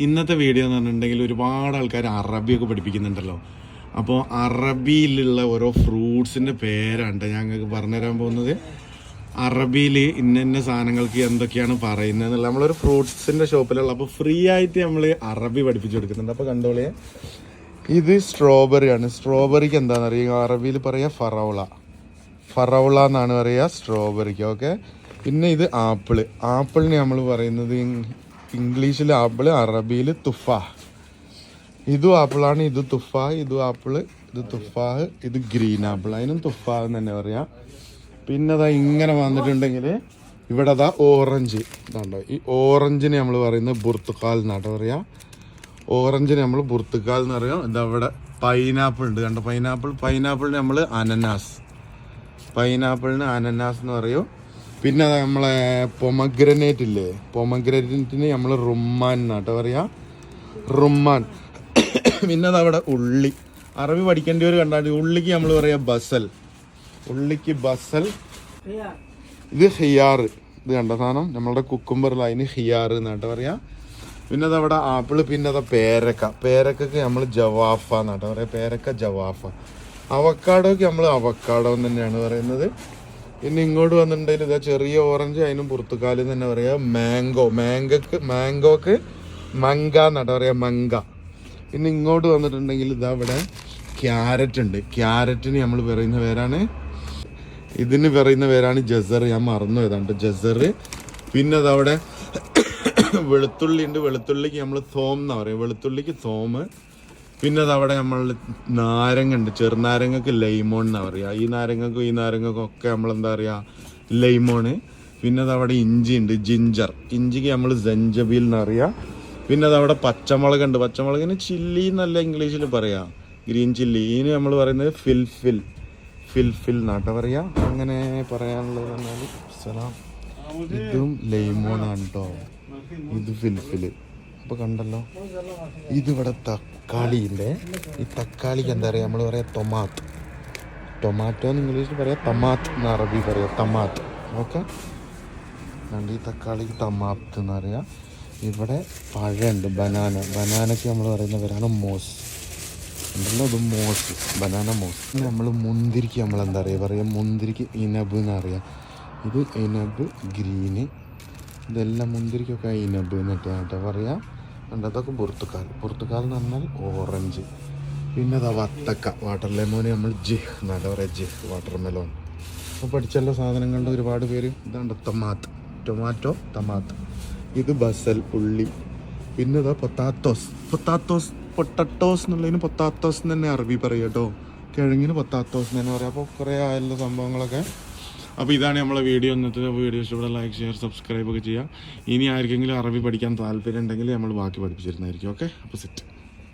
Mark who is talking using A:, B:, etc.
A: ഇന്നത്തെ വീഡിയോ എന്ന് പറഞ്ഞിട്ടുണ്ടെങ്കിൽ ഒരുപാട് ആൾക്കാർ അറബിയൊക്കെ പഠിപ്പിക്കുന്നുണ്ടല്ലോ. അപ്പോൾ അറബിയിലുള്ള ഓരോ ഫ്രൂട്ട്സിന്റെ പേരാണ് ഞങ്ങൾക്ക് പറഞ്ഞുതരാൻ പോകുന്നത്. അറബിയിൽ ഇന്ന ഇന്ന സാധനങ്ങൾക്ക് എന്തൊക്കെയാണ് പറയുന്നത് എന്നുള്ള നമ്മളൊരു ഫ്രൂട്ട്സിന്റെ ഷോപ്പിലുള്ള അപ്പോൾ ഫ്രീ ആയിട്ട് നമ്മൾ അറബി പഠിപ്പിച്ചു കൊടുക്കുന്നുണ്ട്. അപ്പോൾ കണ്ടോളിയെ. ഇത് സ്ട്രോബെറിയാണ്. സ്ട്രോബെറിക്ക് എന്താണെന്ന് അറിയുക അറബിയിൽ പറയുക ഫറൗള. ഫറൗള എന്നാണ് പറയുക സ്ട്രോബെറിക്ക് ഓക്കെ? പിന്നെ ഇത് ആപ്പിൾ. ആപ്പിളിന് നമ്മൾ പറയുന്നത് ഇംഗ്ലീഷിൽ ആപ്പിൾ അറബിയിൽ തുഫ. ഇതും ആപ്പിളാണ് ഇത് തുഫ ഇതും ആപ്പിൾ ഇത് തുഫാഹ് ഇത് ഗ്രീൻ ആപ്പിൾ അതിനും തുഫാഹ് എന്ന് തന്നെ പറയാം. പിന്നെ അതാ ഇങ്ങനെ വന്നിട്ടുണ്ടെങ്കിൽ ഇവിടെ അതാ ഓറഞ്ച്. ഇതാണ്ടോ? ഈ ഓറഞ്ചിന് നമ്മൾ പറയുന്നത് ബുർത്തുക്കാൽ എന്നാട്ടോ പറയാ. ഓറഞ്ചിന് നമ്മൾ ബുർത്തുക്കാൽ എന്ന് പറയാം. ഇതവിടെ പൈനാപ്പിൾ ഉണ്ട്. കണ്ടോ? പൈനാപ്പിൾ പൈനാപ്പിളിന് നമ്മൾ അനനാസ്. പൈനാപ്പിളിന് അനനാസ് എന്ന് പറയും. പിന്നെ നമ്മളെ പൊമഗ്രനേറ്റ് ഇല്ലേ? പൊമഗ്രനേറ്റിന് നമ്മൾ റുമ്മാൻ എന്നാട്ടോ പറയാ. റുമ്മാൻ. പിന്നെ അതവിടെ ഉള്ളി. അറബി പഠിക്കേണ്ടവർ കണ്ടാൽ ഉള്ളിക്ക് നമ്മൾ പറയാ ബസൽ. ഉള്ളിക്ക് ബസൽ. ഇത് ഹിയാർ. ഇത് കണ്ട സാധനം? നമ്മളുടെ കുക്കുംബറിൽ അതിന് ഹിയാർ എന്നാട്ടോ പറയാ. പിന്നെ അതവിടെ ആപ്പിൾ പിന്നെ അതാ പേരക്ക. പേരക്കൊക്കെ നമ്മൾ ജവാഫ എന്നാട്ടോ പറയാ. പേരക്ക ജവാഫ. അവക്കാടോക്ക് നമ്മൾ അവക്കാടോ എന്ന് തന്നെയാണ് പറയുന്നത്. പിന്നെ ഇങ്ങോട്ട് വന്നിട്ടുണ്ടെങ്കിൽ ഇതാ ചെറിയ ഓറഞ്ച് അതിനും പുറത്തുകാലിൽ തന്നെ പറയാ. മാംഗോ മാങ്കക്ക് മാംഗോക്ക് മങ്ക എന്നാട്ടോ പറയാ മങ്ക. പിന്നെ ഇങ്ങോട്ട് വന്നിട്ടുണ്ടെങ്കിൽ ഇതാ ഇവിടെ ക്യാരറ്റ് ഉണ്ട്. ക്യാരറ്റിന് നമ്മൾ പറയുന്ന പേരാണ്. ഇതിന് പറയുന്ന പേരാണ് ജസർ. ഞാൻ മറന്നു ഏതാണ്ട് ജസർ. പിന്നെ അതവിടെ വെളുത്തുള്ളി ഉണ്ട്. വെളുത്തുള്ളിക്ക് നമ്മൾ സോം എന്നാ പറയുക വെളുത്തുള്ളിക്ക് തോമ് പിന്നെ അതവിടെ നമ്മൾ നാരങ്ങ ഉണ്ട് ചെറുനാരങ്ങക്ക് ലൈമോൺ എന്നാ പറയുക ഈ നാരങ്ങക്കും ഈ നാരങ്ങക്കും ഒക്കെ നമ്മൾ എന്താ പറയുക ലൈമോണ്. പിന്നെ അതവിടെ ഇഞ്ചി ഉണ്ട് ജിഞ്ചർ. ഇഞ്ചിക്ക് നമ്മൾ ജഞ്ചബീൽ എന്നറിയാം പിന്നെ അതവിടെ പച്ചമുളക് ഉണ്ട് പച്ചമുളകിന് ചില്ലി എന്നല്ല ഇംഗ്ലീഷിൽ പറയാം. Green chilli. ഇതിന് നമ്മൾ പറയുന്നത് ഫിൽഫിൽ. ഫിൽഫിൽ എന്നാട്ടോ പറയാ. അങ്ങനെ പറയാനുള്ളത് പറഞ്ഞാൽ സലാം. ഇതും ലൈമോണാണ് കേട്ടോ ഇത് ഫിൽഫിൽ അപ്പൊ കണ്ടല്ലോ. ഇതിവിടെ തക്കാളിയില്ലേ? ഈ തക്കാളിക്ക് എന്താ പറയുക നമ്മൾ പറയാ ടൊമാറ്റ് ടൊമാറ്റോ ഇംഗ്ലീഷിൽ പറയാം തമാത്ത് എന്ന് അറബി പറയാം തമാത്ത് ഓക്കെ രണ്ട് ഈ തക്കാളിക്ക് തമാത്ത് എന്ന് പറയാം. ഇവിടെ പഴമുണ്ട് ബനാന ബനാനയ്ക്ക് നമ്മൾ പറയുന്ന പേരാണ് മോസ്. ഉണ്ടല്ലോ അത് മോസ്. Banana MOS. നമ്മൾ മുന്തിരിക്ക് നമ്മൾ എന്താ പറയുക പറയുക മുന്തിരിക്ക് ഇനബ് എന്ന് അറിയാം ഇത് ഇനബ് ഗ്രീന്. ഇതെല്ലാം മുന്തിരിക്കൊക്കെ ഇനബ് എന്നിട്ട് കേട്ടോ. പറയാം ഉണ്ട് അതൊക്കെ പുറത്തുക്കാൽ പുറത്തുക്കാൽ എന്ന് പറഞ്ഞാൽ ഓറഞ്ച്. പിന്നെ അതാ വത്തക്ക വാട്ടർ ലെമോന് നമ്മൾ ജിഹ് എന്നാണ് പറയാം ജിഹ് വാട്ടർ മെലോൺ. അപ്പോൾ പഠിച്ചുള്ള സാധനങ്ങളുടെ ഒരുപാട് പേര് ഇതാണ്ട് ടൊമാറ്റ് ടൊമാറ്റോ ടമാത്ത് ഇത് ബസൽ ഉള്ളി. പിന്നെ ഇതാ പൊത്താത്തോസ്. പൊത്താത്തോസ് പൊട്ടറ്റോസ് എന്നുള്ളതിന് പൊത്താത്തോസ് എന്ന് തന്നെ അറബി പറയും കേട്ടോ കിഴങ്ങിന് പൊത്താത്തോസ് എന്ന് തന്നെ പറയാം. അപ്പോൾ കുറേ ആയുള്ള സംഭവങ്ങളൊക്കെ. അപ്പോൾ ഇതാണ് നമ്മളെ വീഡിയോ. ഇന്നത്തെ വീഡിയോ ഇഷ്ടപ്പെട്ട ലൈക്ക് ഷെയർ സബ്സ്ക്രൈബ് ഒക്കെ ചെയ്യുക ഇനി ആർക്കെങ്കിലും അറബി പഠിക്കാൻ താല്പര്യം ഉണ്ടെങ്കിൽ നമ്മൾ ബാക്കി പഠിപ്പിച്ചിരുന്നായിരിക്കും ഓക്കെ അപ്പോൾ സെറ്റ്